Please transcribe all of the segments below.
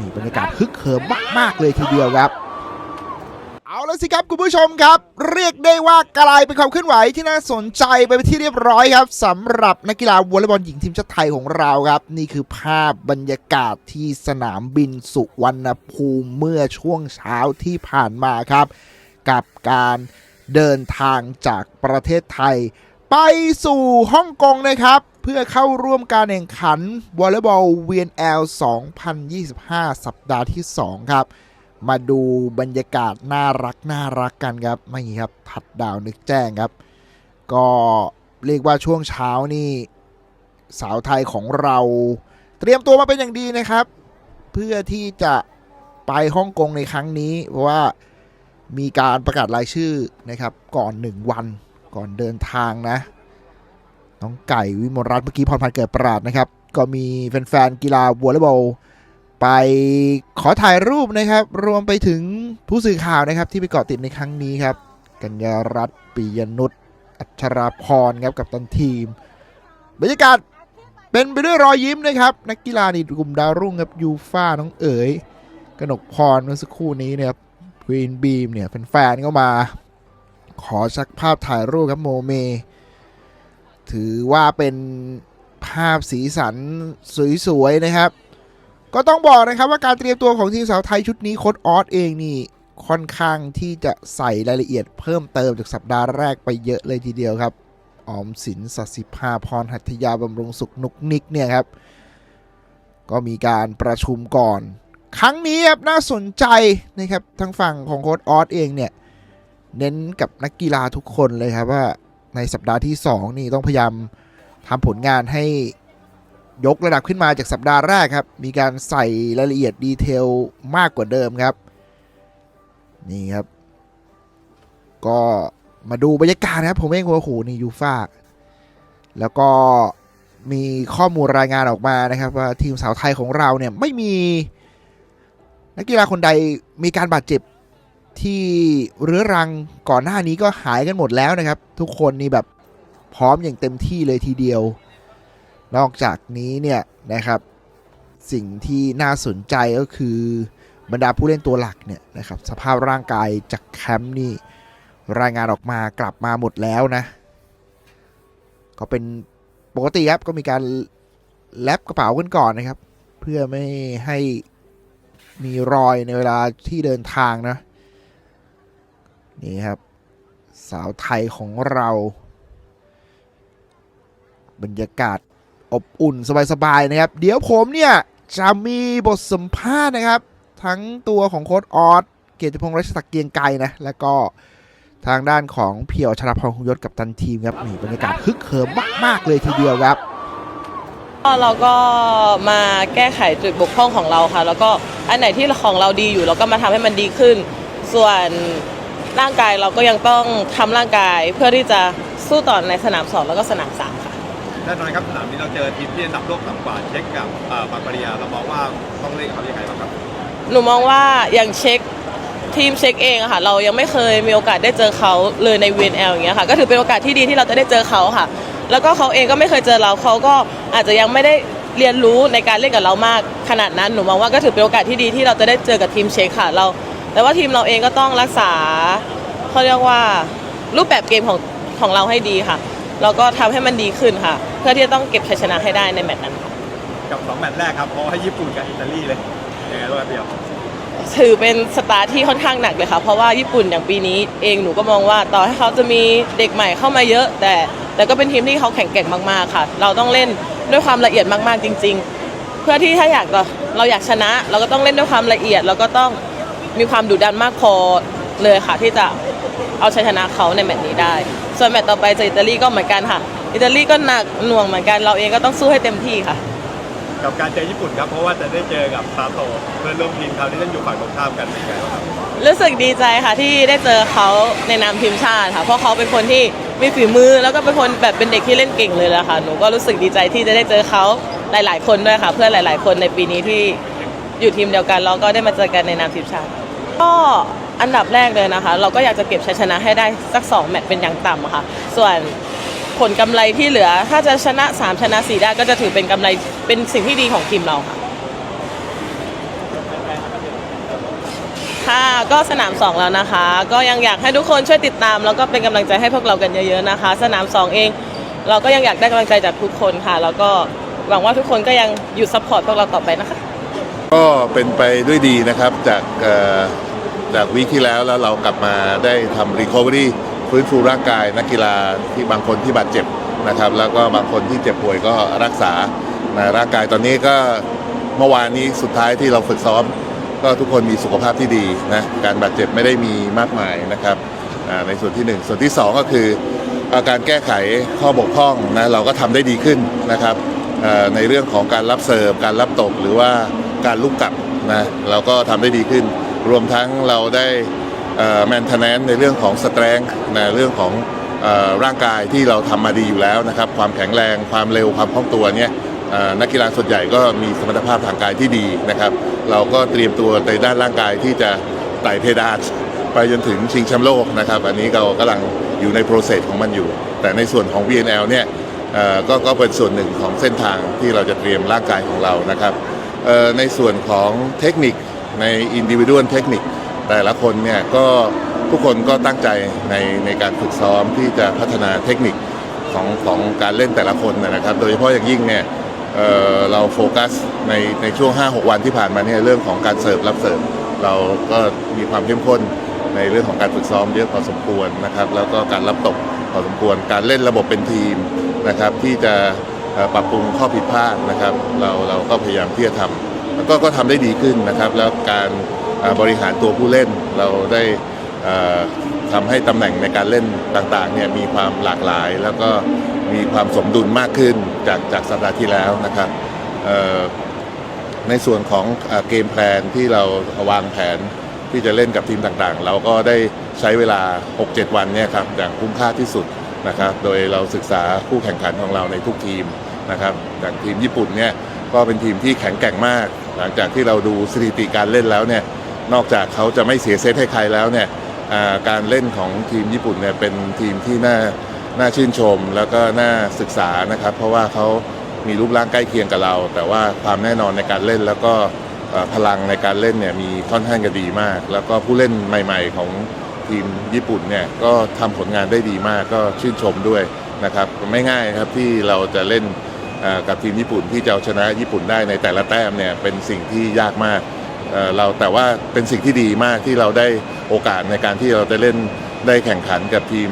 นี่บรรยากาศฮึกเหิมมาก ๆ เลยทีเดียวครับ เอาละสิครับคุณผู้ชมครับ เรียกได้ว่ากลายเป็นความเคลื่อนไหวที่น่าสนใจไปเป็นที่เรียบร้อยครับสำหรับนักกีฬาวอลเลย์บอลหญิงทีมชาติไทยของเราครับ นี่คือภาพบรรยากาศที่สนามบินสุวรรณภูมิเมื่อช่วงเช้าที่ผ่านมาครับ กับการเดินทางจากประเทศไทย ไปสู่ฮ่องกงนะครับ เพื่อเข้าร่วมการแข่งขันวอลเลย์บอล VNL 2025 สัปดาห์ที่ 2 ครับ มาดูบรรยากาศน่ารักน่ารักกันครับไม่ครับทัดดาวนึกแจ้งครับ ก็เรียกว่าช่วงเช้านี่สาวไทยของเราเตรียมตัวมาเป็นอย่างดีนะครับ เพื่อที่จะไปฮ่องกงในครั้งนี้ เพราะว่ามีการประกาศรายชื่อนะครับ ก่อน 1 วันก่อนเดินทางนะ น้องไก่วิมลรัตน์เมื่อกี้พรพันธ์เกิดปราดนะครับ ก็มีแฟนๆกีฬาวอลเลย์บอลไปขอถ่ายรูปนะครับ รวมไปถึงผู้สื่อข่าวนะครับ ที่ไปเกาะติดในครั้งนี้ครับ กัญญารัตน์ปิยนุชอัชราพรครับกับตันทีม บรรยากาศเป็นไปด้วยรอยยิ้มนะครับ นักกีฬาในกลุ่มดาวรุ่งครับยูฟ่าน้องเอ๋ยกนกพรเมื่อสักครู่นี้เนี่ยครับควีนบีมเนี่ยแฟนๆก็มา ขอชักภาพถ่ายรูปครับโมเม ถือว่าเป็นภาพสีสันสวยๆนะครับ ก็ต้องบอกนะครับว่าการเตรียมตัวของทีมสาวไทยชุดนี้โค้ดออสเองนี่ค่อนข้างที่จะใส่รายละเอียดเพิ่มเติมจากสัปดาห์แรกไปเยอะเลยทีเดียวครับ ออมสินสัสิภาพรหัตถยาบำรุงสุขนุกนิกเนี่ยครับ ก็มีการประชุมก่อน ครั้งนี้ครับน่าสนใจนะครับทางฝั่งของโค้ดออสเองเนี่ย เน้นกับนักกีฬาทุกคนเลยครับว่า ในสัปดาห์ที่ 2 นี่ต้องพยายามทำผลงานให้ยกระดับขึ้นมาจากสัปดาห์แรกครับ มีการใส่รายละเอียดดีเทลมากกว่าเดิมครับ นี่ครับ ก็มาดูบรรยากาศนะครับ ผมเองโอ้โหนี่ยูฟ่าแล้วก็มีข้อมูลรายงานออกมานะครับ ว่าทีมสาวไทยของเราเนี่ยไม่มีนักกีฬาคนใดมีการบาดเจ็บ ที่เรื้อรังก่อนหน้านี้ก็หายกันหมดแล้วนะครับ ทุกคนนี่แบบพร้อมอย่างเต็มที่เลยทีเดียว นอกจากนี้เนี่ยนะครับ สิ่งที่น่าสนใจก็คือบรรดาผู้เล่นตัวหลักเนี่ยนะครับสภาพร่างกายจากแคมป์นี่รายงานออกมากลับมาหมดแล้วนะ ก็เป็นปกติครับก็มีการแลบกระเป๋ากันก่อนนะครับ เพื่อไม่ให้มีรอยในเวลาที่เดินทางนะ นี่ครับ สาวไทยของเรา บรรยากาศอบอุ่นสบายๆนะครับ เดี๋ยวผมเนี่ย จะมีบทสัมภาษณ์นะครับ ทั้งตัวของโค้ดออสเกียรติพงษ์รัชตะเกียงไกรนะ แล้วก็ทางด้านของเพียวชลพรคงยศกับตันทีมครับนี่บรรยากาศฮึกเหิมมากๆเลยทีเดียวครับเราก็มาแก้ไขจุดบกพร่องของเราค่ะ แล้วก็อันไหนที่ของเราดีอยู่เราก็มาทำให้มันดีขึ้น ส่วน ร่างกายเราก็ยังต้องทำร่างกายเพื่อที่จะสู้ต่อในสนามสองแล้วก็สนามสามค่ะ แน่นอนครับสนามนี้เราเจอทีมที่อันดับโลกต่ำกว่าเช็คกับเอ่อบางปริยาเรามองว่าต้องเล่นเขายังไงบ้างครับหนูมองว่าอย่างเช็คทีมเช็คเองอะค่ะ เรายังไม่เคยมีโอกาสได้เจอเขาเลยใน VNL อย่างเงี้ยค่ะ ก็ถือเป็นโอกาสที่ดีที่เราจะได้เจอเขาค่ะ แล้วก็เขาเองก็ไม่เคยเจอเราเขาก็อาจจะยังไม่ได้เรียนรู้ในการเล่นกับเรามากขนาดนั้นหนูมองว่าก็ถือเป็นโอกาสที่ดีที่เราจะได้เจอกับทีมเช็คค่ะ เรา แต่ว่าทีมเราเองก็ต้องรักษาเขาเรียกว่ารูปแบบเกมของของเราให้ดีค่ะแล้วก็ทำให้มันดีขึ้นค่ะ เพื่อที่จะต้องเก็บชัยชนะให้ได้ในแมตช์นั้นค่ะกับสองแมตช์แรกครับเพราะว่าญี่ปุ่นกับอิตาลีเลยยังไงบ้างครับเดียวถือเป็นสตาร์ทที่ค่อนข้างหนักเลยค่ะ เพราะว่าญี่ปุ่นอย่างปีนี้เองหนูก็มองว่าต่อให้เขาจะมีเด็กใหม่เข้ามาเยอะ แต่แต่ก็เป็นทีมที่เขาแข็งแกร่งมากๆค่ะ เราต้องเล่นด้วยความละเอียดมากๆจริง ๆ เพื่อที่ถ้าอยากจะเราอยากชนะ เราก็ต้องเล่นด้วยความละเอียด แล้วก็ต้อง มีความดุดันมากพอเลยค่ะ ที่จะเอาชัยชนะเขาในแมตช์นี้ได้ ส่วนแมตช์ต่อไปเจออิตาลีก็เหมือนกันค่ะ อิตาลีก็หนักหน่วงเหมือนกันเราเองก็ต้องสู้ให้เต็มที่ค่ะ กับการเจอญี่ปุ่นครับ เพราะว่าจะได้เจอกับซาโตเพื่อนร่วมทีมเขาที่เล่นอยู่ฝั่งตรงข้ามกันเป็นยังไงบ้างครับรู้สึกดีใจค่ะที่ได้เจอเขาในนามทีมชาติค่ะ เพราะเขาเป็นคนที่มีฝีมือแล้วก็เป็นคนแบบเป็นเด็กที่เล่นเก่งเลยแหละค่ะหนูก็รู้สึกดีใจที่จะได้เจอเขาหลาย ๆ คนด้วยค่ะ เพื่อนหลาย ๆ คนในปีนี้ที่อยู่ทีมเดียวกันแล้วก็ได้มาเจอกันในนามทีมชาติ ก็อันดับแรกเลยนะคะ เราก็อยากจะเก็บชัยชนะให้ได้สัก 2 แมตช์เป็นอย่างต่ำค่ะ ส่วนผลกำไรที่เหลือ ถ้าจะชนะ 3 ชนะ 4 ได้ก็จะถือเป็นกำไรเป็นสิ่งที่ดีของทีมเราค่ะค่ะก็สนาม 2 แล้วนะคะ ก็ยังอยากให้ทุกคนช่วยติดตาม แล้วก็เป็นกำลังใจให้พวกเรากันเยอะๆนะคะ สนาม 2 เอง เราก็ยังอยากได้กำลังใจจากทุกคนค่ะ แล้วก็หวังว่าทุกคนก็ยังอยู่ซัพพอร์ตพวกเราต่อไปนะคะ ก็เป็นไปด้วยดีนะครับจากจากวีคที่แล้วแล้วเรากลับมาได้ทำรีคอเวอรี่ฟื้นฟูร่างกายนักกีฬาที่บางคนที่บาดเจ็บนะครับ แล้วก็บางคนที่เจ็บป่วยก็รักษานะร่างกายตอนนี้ก็เมื่อวานนี้สุดท้ายที่เราฝึกซ้อม ก็ทุกคนมีสุขภาพที่ดีนะการบาดเจ็บไม่ได้มีมากมายนะครับในส่วนที่หนึ่งส่วนที่สองก็คืออาการแก้ไขข้อบกพร่องนะเราก็ทำได้ดีขึ้นนะครับในเรื่องของการรับเสิร์ฟการรับตบหรือว่า การลุกกลับนะเราก็ทำได้ดีขึ้น รวมทั้งเราได้แมนเทนแนนในเรื่องของสเตร n งนะเรื่องของร่างกายที่เราทำมาดีอยู่แล้วนะครับ ความแข็งแรงความเร็วความคล่องตัวเนี่ยนักกีฬาส่วนใหญ่ก็มีสมรรถภาพทางกายที่ดีนะครับ เราก็เตรียมตัวในด้านร่างกายที่จะไต่เพดานไปจนถึงชิงแชมป์โลกนะครับ อันนี้เรากำลังอยู่ในโปรเซสของมันอยู่ แต่ในส่วนของ VNL เนี่ยเอ่อก็ก็เป็นส่วนหนึ่งของเส้นทางที่เราจะเตรียมร่างกายของเรานะครับ ในส่วนของเทคนิคในอินดิวิ u a l เทคนิคแต่ละคนเนี่ยก็ทุกคนก็ตั้งใจในในการฝึกซ้อมที่จะพัฒนาเทคนิคของของการเล่นแต่ละคนนะครับ โดยเฉพาะอย่างยิ่งเนี่ยเเราโฟกัสในในช่วง 5-6 วันที่ผ่านมาเนี่ยเรื่องของการเสิร์ฟรับเสิร์ฟเราก็มีความเข้มข้นในเรื่องของการฝึกซ้อมเยอะพอสมควรนะครับ แล้วก็การรับตกพอสมควรการเล่นระบบเป็นทีมนะครับที่จะ ปรับปรุงข้อผิดพลาดนะครับ เราเราก็พยายามที่จะทำแล้วก็ก็ทำได้ดีขึ้นนะครับ แล้วการบริหารตัวผู้เล่นเราได้ทำให้ตำแหน่งในการเล่นต่างๆเนี่ยมีความหลากหลาย แล้วก็มีความสมดุลมากขึ้นจากจากสัปดาห์ที่แล้วนะครับในส่วนของเอ่อเกมแพลนที่เราวางแผนที่จะเล่นกับทีมต่างๆ เราก็ได้ใช้เวลา 6-7 วันเนี่ยครับอย่างคุ้มค่าที่สุดนะครับ โดยเราศึกษาคู่แข่งขันของเราในทุกทีม นะครับอย่างทีมญี่ปุ่นเนี่ยก็เป็นทีมที่แข็งแกร่งมาก หลังจากที่เราดูสถิติการเล่นแล้วเนี่ยนอกจากเขาจะไม่เสียเซตให้ใครแล้วเนี่ยการเล่นของทีมญี่ปุ่นเนี่ยเป็นทีมที่น่าน่าชื่นชมแล้วก็น่าศึกษานะครับ เพราะว่าเขามีรูปร่างใกล้เคียงกับเรา แต่ว่าความแน่นอนในการเล่นแล้วก็พลังในการเล่นเนี่ยมีค่อนข้างจะดีมาก แล้วก็ผู้เล่นใหม่ ๆ ของทีมญี่ปุ่นเนี่ยก็ทำผลงานได้ดีมากก็ชื่นชมด้วยนะครับไม่ง่ายครับที่เราจะเล่น กับทีมญี่ปุ่นที่จะเอาชนะญี่ปุ่นได้ในแต่ละแต้มเนี่ยเป็นสิ่งที่ยากมากเเราแต่ว่าเป็นสิ่งที่ดีมากที่เราได้โอกาสในการที่เราจะเล่นได้แข่งขันกับทีม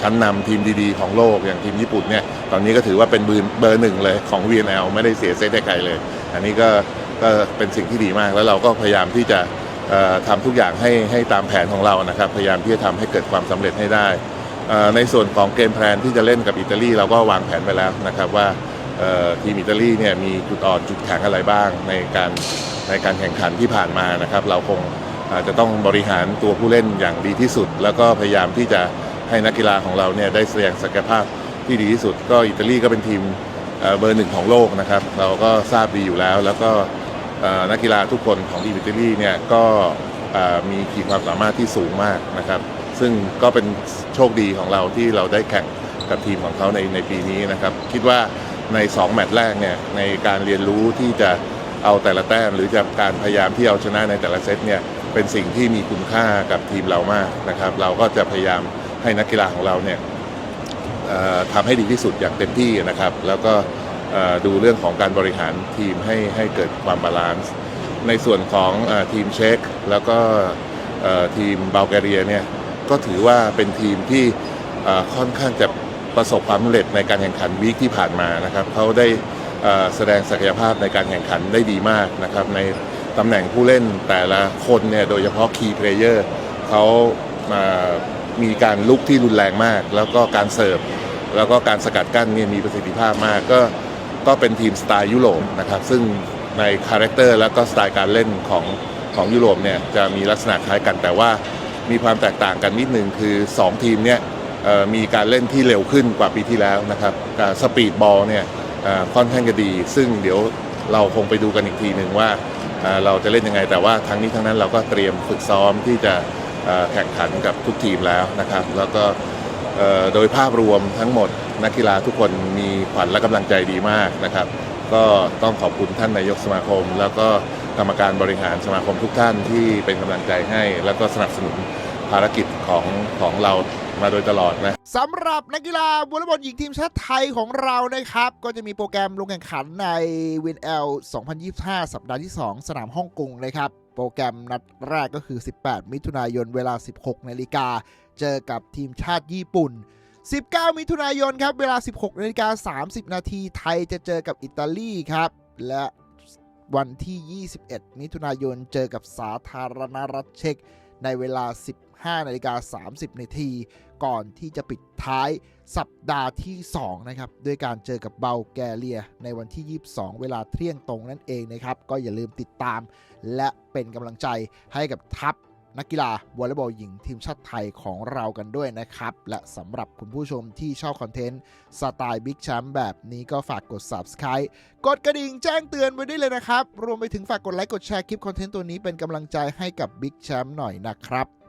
ชั้นนำทีมดีๆ ของโลกอย่างทีมญี่ปุ่นเนี่ยตอนนี้ก็ถือว่าเป็นเบอร์หนึ่งเลยของ VNL ไม่ได้เสียเซตใใครเลย อันนี้ก็ก็เป็นสิ่งที่ดีมากแล้วเราก็พยายามที่จะเอ่อทำทุกอย่างให้ให้ตามแผนของเรานะครับ พยายามที่จะทำให้เกิดความสำเร็จให้ได้ ในส่วนของเกมแพลนที่จะเล่นกับอิตาลีเราก็วางแผนไปแล้วนะครับว่า ทีมอิตาลีเนี่ยมีจุดอ่อนจุดแข็งอะไรบ้างในการในการแข่งขันที่ผ่านมานะครับ เราคงอาจจะต้องบริหารตัวผู้เล่นอย่างดีที่สุด แล้วก็พยายามที่จะให้นักกีฬาของเราเนี่ยได้แสดงศักยภาพที่ดีที่สุด ก็อิตาลีก็เป็นทีมเบอร์หนึ่งของโลกนะครับ เราก็ทราบดีอยู่แล้ว แล้วก็นักกีฬาทุกคนของทีมอิตาลีเนี่ยก็มีขีดความสามารถที่สูงมากนะครับ ซึ่งก็เป็นโชคดีของเราที่เราได้แข่งกับทีมของเขาในในปีนี้นะครับ คิดว่า ใน 2 แมตช์แรกเนี่ยในการเรียนรู้ที่จะเอาแต่ละแต้ม หรือจะการพยายามที่เอาชนะในแต่ละเซตเนี่ยเป็นสิ่งที่มีคุณค่ากับทีมเรามากนะครับ เราก็จะพยายามให้นักกีฬาของเราเนี่ยทำให้ดีที่สุดอย่างเต็มที่นะครับ แล้วก็ดูเรื่องของการบริหารทีมให้ให้เกิดความบาลานซ์ในส่วนของอทีมเช็คแล้วก็ทีมบัลแกเรียเนี่ยก็ถือว่าเป็นทีมที่ค่อนข้างจะ ประสบความสำเร็จในการแข่งขันวีคที่ผ่านมานะครับเขาได้แสดงศักยภาพในการแข่งขันได้ดีมากนะครับในตำแหน่งผู้เล่นแต่ละคนเนี่ยโดยเฉพาะคีย์เพลเยอร์เขามามีการลุกที่รุนแรงมาก แล้วก็การเสิร์ฟแล้วก็การสกัดกั้นเนี่ยมีประสิทธิภาพมากก็ก็เป็นทีมสไตล์ยุโรปนะครับซึ่งในคาแรคเตอร์แล้วก็สไตล์การเล่นของของยุโรปเนี่ยจะมีลักษณะคล้ายกันแต่ว่ามีความแตกต่างกันนิดนึงคือ 2 ทีมเนี่ย มีการเล่นที่เร็วขึ้นกว่าปีที่แล้วนะครับสปีดบอลเนี่ยค่อนข้างจะดี ซึ่งเดี๋ยวเราคงไปดูกันอีกทีหนึ่งว่าเราจะเล่นยังไง แต่ว่าทั้งนี้ทั้งนั้นเราก็เตรียมฝึกซ้อมที่จะแข่งขันกับทุกทีมแล้วนะครับ แล้วก็โดยภาพรวมทั้งหมดนักกีฬาทุกคนมีขวัญและกำลังใจดีมากนะครับ ก็ต้องขอบคุณท่านนายกสมาคม แล้วก็กรรมการบริหารสมาคมทุกท่านที่เป็นกำลังใจให้ แล้วก็สนับสนุนภารกิจของของเรา มาโดยตลอดนะสำหรับนักกีฬาวอลเลย์บอลหญิงทีมชาติไทยของเรานะครับ ก็จะมีโปรแกรมลงแข่งขันในวินเอล2025 สัปดาห์ที่ 2 สนามฮ่องกงนะครับ โปรแกรมนัดแรกก็คือ 18 มิถุนายนเวลา 16 นาฬิกา เจอกับทีมชาติญี่ปุ่น 19 มิถุนายนครับ เวลา 16 นาฬิกา 30 นาทีไทยจะเจอกับอิตาลีครับ และวันที่ 21 มิถุนายนเจอกับสาธารณรัฐเช็กในเวลา 15 นาฬิกา 30 นาที ก่อนที่จะปิดท้ายสัปดาห์ที่ 2 นะครับ ด้วยการเจอกับเบลแกเรีย ในวันที่ 22 เวลาเที่ยงตรงนั่นเองนะครับ ก็อย่าลืมติดตาม และเป็นกำลังใจให้กับทัพนักกีฬาวอลเลย์บอลหญิงทีมชาติไทยของเรากันด้วยนะครับ และสำหรับคุณผู้ชมที่ชอบคอนเทนต์สไตล์บิ๊กแชมป์แบบนี้ก็ฝากกด subscribe กดกระดิ่งแจ้งเตือนไว้ได้เลยนะครับ รวมไปถึงฝากกดไลค์กดแชร์คลิปคอนเทนต์ตัวนี้เป็นกำลังใจให้กับบิ๊กแชมป์หน่อยนะครับ